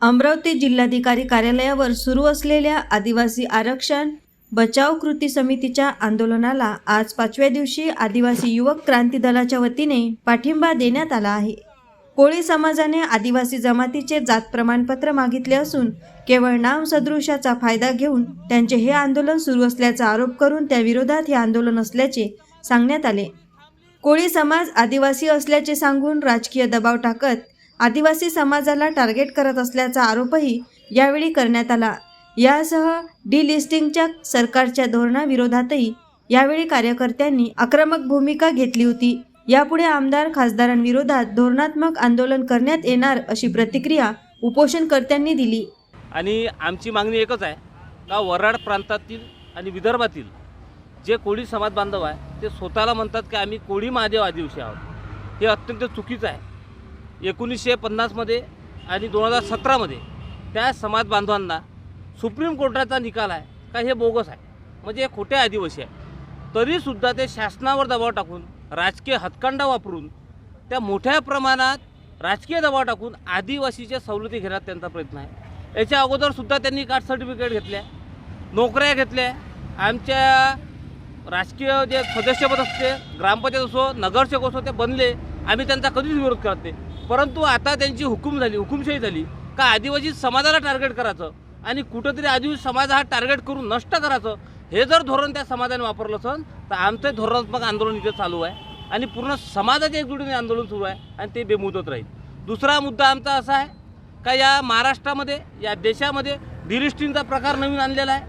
अमरावती जिल्हाधिकारी कार्यालयावर सुरू असलेल्या आदिवासी आरक्षण बचाव कृती समितीच्या आंदोलनाला आज पाचव्या दिवशी आदिवासी युवक क्रांती दलाच्या वतीने पाठिंबा देण्यात आला आहे. कोळी समाजाने आदिवासी जमातीचे जात प्रमाणपत्र मागितले असून केवळ नामसदृशाचा फायदा घेऊन त्यांचे हे आंदोलन सुरू असल्याचा आरोप करून त्याविरोधात हे आंदोलन असल्याचे सांगण्यात आले. कोळी समाज आदिवासी असल्याचे सांगून राजकीय दबाव टाकत आदिवासी समाजाला टार्गेट करत असल्याचा आरोपही यावेळी करण्यात आला. यासह डिलिस्टिंगच्या सरकारच्या धोरणाविरोधातही यावेळी कार्यकर्त्यांनी आक्रमक भूमिका घेतली होती. यापुढे आमदार खासदारांविरोधात धोरणात्मक आंदोलन करण्यात येणार अशी प्रतिक्रिया उपोषणकर्त्यांनी दिली. आणि आमची मागणी एकच आहे का वराड प्रांतातील आणि विदर्भातील जे कोळी समाज बांधव आहे ते स्वतःला म्हणतात की आम्ही कोळी महादेव आदिवासी आहोत. हे अत्यंत चुकीचं आहे. एकोणीसशे पन्नासमध्ये आणि दोन हजार सतरामध्ये त्या समाज बांधवांना सुप्रीम कोर्टाचा निकाल आहे का हे बोगस आहे. म्हणजे हे खोटे आदिवासी आहे. तरीसुद्धा ते शासनावर दबाव टाकून राजकीय हातखंडा वापरून त्या मोठ्या प्रमाणात राजकीय दबाव टाकून आदिवासीच्या सवलती घेण्यात त्यांचा प्रयत्न आहे. याच्या अगोदरसुद्धा त्यांनी कास्ट सर्टिफिकेट घेतल्या नोकऱ्या घेतल्या. आमच्या राजकीय जे सदस्यपद असते ग्रामपंचायत असो नगरसेवक असो ते बनले. आम्ही त्यांचा कधीच विरोध करत नाही. परंतु आता त्यांची हुकूम झाली हुकुमशाही झाली. का आदिवासी समाजाला टार्गेट करायचं? आणि कुठंतरी आदिवासी समाज हा टार्गेट करून नष्ट करायचं? हे जर धोरण त्या समाजाने वापरलं असेल तर आमचं धोरणात्मक आंदोलन इथे चालू आहे. आणि पूर्ण समाजाच्या एकजुटीने आंदोलन सुरू आहे आणि ते बेमुदत राहील. दुसरा मुद्दा आमचा असा आहे का या महाराष्ट्रामध्ये या देशामध्ये डिलिस्टिंगचा प्रकार नवीन आणलेला आहे.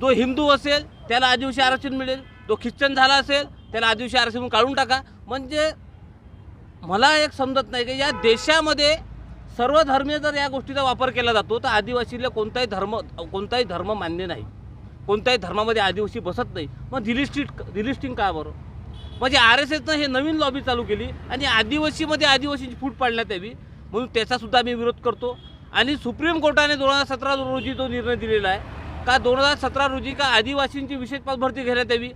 जो हिंदू असेल त्याला आदिवासी आरक्षण मिळेल. जो ख्रिश्चन झाला असेल त्याला आदिवासी आरक्षण काढून टाका. म्हणजे मला एक समजत नाही की या देशामध्ये सर्व धर्मीय जर या गोष्टीचा वापर केला जातो तर आदिवासीला कोणताही धर्म कोणताही धर्म मान्य नाही. कोणत्याही धर्मामध्ये आदिवासी बसत नाही. मग दिलिस्टिट दिलिस्टिंग का बरं? म्हणजे आर एस एसनं हे नवीन लॉबी चालू केली आणि आदिवासीमध्ये आदिवासींची फूट पाडण्यात यावी म्हणून त्याचासुद्धा मी विरोध करतो. आणि सुप्रीम कोर्टाने दोन हजार सतरा रोजी जो निर्णय दिलेला आहे. का दोन हजार सतरा रोजी का आदिवासींची विशेष पदभरती घेण्यात यावी?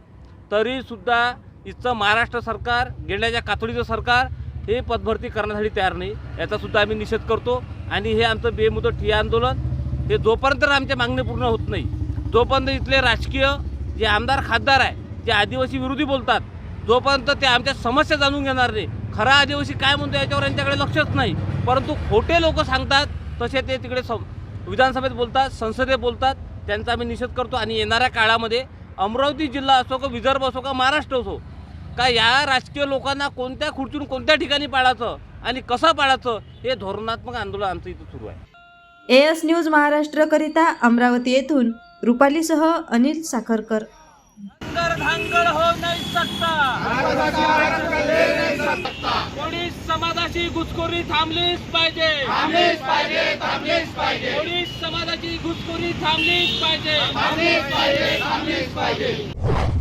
तरीसुद्धा इथचं महाराष्ट्र सरकार गेंड्याच्या कातडीचं सरकार हे पदभरती करण्यासाठी तयार नाही. याचासुद्धा आम्ही निषेध करतो. आणि हे आमचं बेमुदत ठिय्या आंदोलन हे जोपर्यंत आमच्या मागण्या पूर्ण होत नाही जोपर्यंत इथले राजकीय जे आमदार खासदार आहे जे आदिवासी विरोधी बोलतात जोपर्यंत ते आमच्या समस्या जाणून घेणार नाही. खरा आदिवासी काय म्हणतो याच्यावर यांच्याकडे लक्षच नाही. परंतु खोटे लोक सांगतात तसे ते तिकडे सं विधानसभेत बोलतात संसदेत बोलतात. त्यांचा आम्ही निषेध करतो. आणि येणाऱ्या काळामध्ये अमरावती जिल्हा असो का विदर्भ असो का महाराष्ट्र असो का या राजकीय लोकांना कोणत्या खुर्चून कोणत्या ठिकाणी पाळायचं आणि कसं पाळायचं हे धोरणात्मक आंदोलन आमचं इथं सुरू आहे. एएस न्यूज महाराष्ट्रकरिता अमरावती येथून रुपालीसह अनिल साखरकर. धांगड हो नाही सकता. कोणी समाजाची घुसखोरी थांबलीच पाहिजे. थांबलीच पाहिजे थांबलीच पाहिजे. कोणी समाजाची घुसखोरी थांबलीच पाहिजे. थांबलीच पाहिजे थांबलीच पाहिजे.